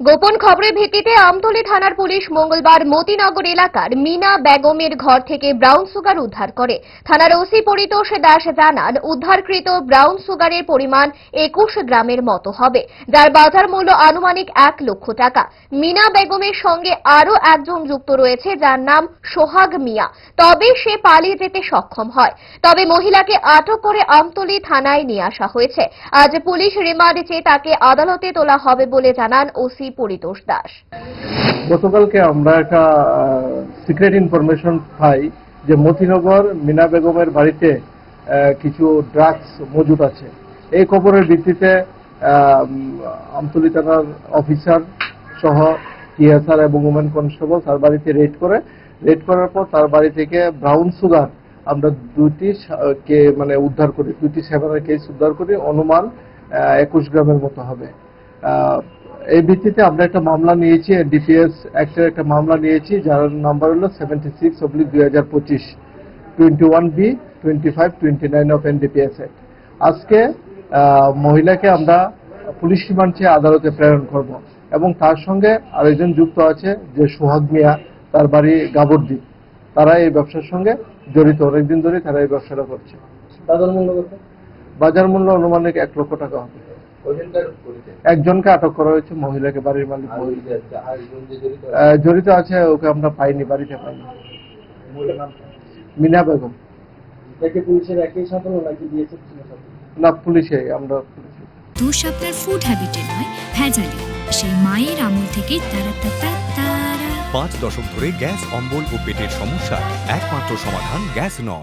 গোপন খবরের ভিত্তিতে আমতলী থানার পুলিশ মঙ্গলবার মতিনগর এলাকার মিনা বেগমের ঘর থেকে ব্রাউন সুগার উদ্ধার করে। থানার ওসি পরিতোষ দাস জানান, উদ্ধারকৃত ব্রাউন সুগারের পরিমাণ একুশ গ্রামের মতো হবে, যার বাজার মূল্য আনুমানিক এক লক্ষ টাকা। মিনা বেগমের সঙ্গে আরও একজন যুক্ত রয়েছে, যার নাম সোহাগ মিয়া। তবে সে পালিয়ে যেতে সক্ষম হয়। তবে মহিলাকে আটক করে আমতলী থানায় নিয়ে আসা হয়েছে। আজ পুলিশ রিমান্ডে চেয়ে তাকে আদালতে তোলা হবে বলে জানান ওসি পরিতোষ দাস। গতকালকে আমরা একটা সিক্রেট ইনফরমেশন পাই যে মতিনগর মিনা বেগমের বাড়িতে কিছু ড্রাগস মজুদ আছে। এই খবরের ভিত্তিতে আমতলী থানার অফিসার সহ টিএসআর এবং ওমেন কনস্টেবল তার বাড়িতে রেড করে। রেড করার পর তার বাড়ি থেকে ব্রাউন সুগার আমরা দুটি কে মানে উদ্ধার করি দুটি সেভেনের কেস উদ্ধার করি। অনুমান একুশ গ্রামের মতো হবে। এই ভিত্তিতে আমরা একটা মামলা নিয়েছি ডিপিএস অ্যাক্টের একটা মামলা নিয়েছি যার নাম্বার হলো সেভেন্টি সিক্স অব্লিক দুই হাজার পঁচিশ twenty one B twenty five twenty nine of NDPS act আজকে মহিলাকে আমরা পুলিশ রিমান্ড চেয়ে আদালতে প্রেরণ করব এবং তার সঙ্গে আরেকজন যুক্ত আছে যে সোহাগ মিয়া তার বাড়ি গাবরদ্বীপ তারা এই ব্যবসার সঙ্গে জড়িত অনেকদিন ধরে তারা এই ব্যবসাটা করছে। বাজার মূল্য বাজার মূল্য অনুমানিক এক লক্ষ টাকা হবে। একজনকে আটক করা হয়েছে মহিলাকে বাড়ির মালিক জড়িত আছে, ওকে আমরা পাইনি বাড়িতে পাইনি। মহিলার নাম কি? মিনা বেগম। একে পুলিশের একই সাঁতানো নাকি বিএসএফ না পুলিশে আমরা পুলিশে। দোষ আপনার ফুড হ্যাবিটে নয় ভেজালে। সেই মায়ের আমল তারা তারা তারা পাঁচ দশক ধরে গ্যাস অম্বল ও পেটের সমস্যা একমাত্র সমাধান গ্যাস নল।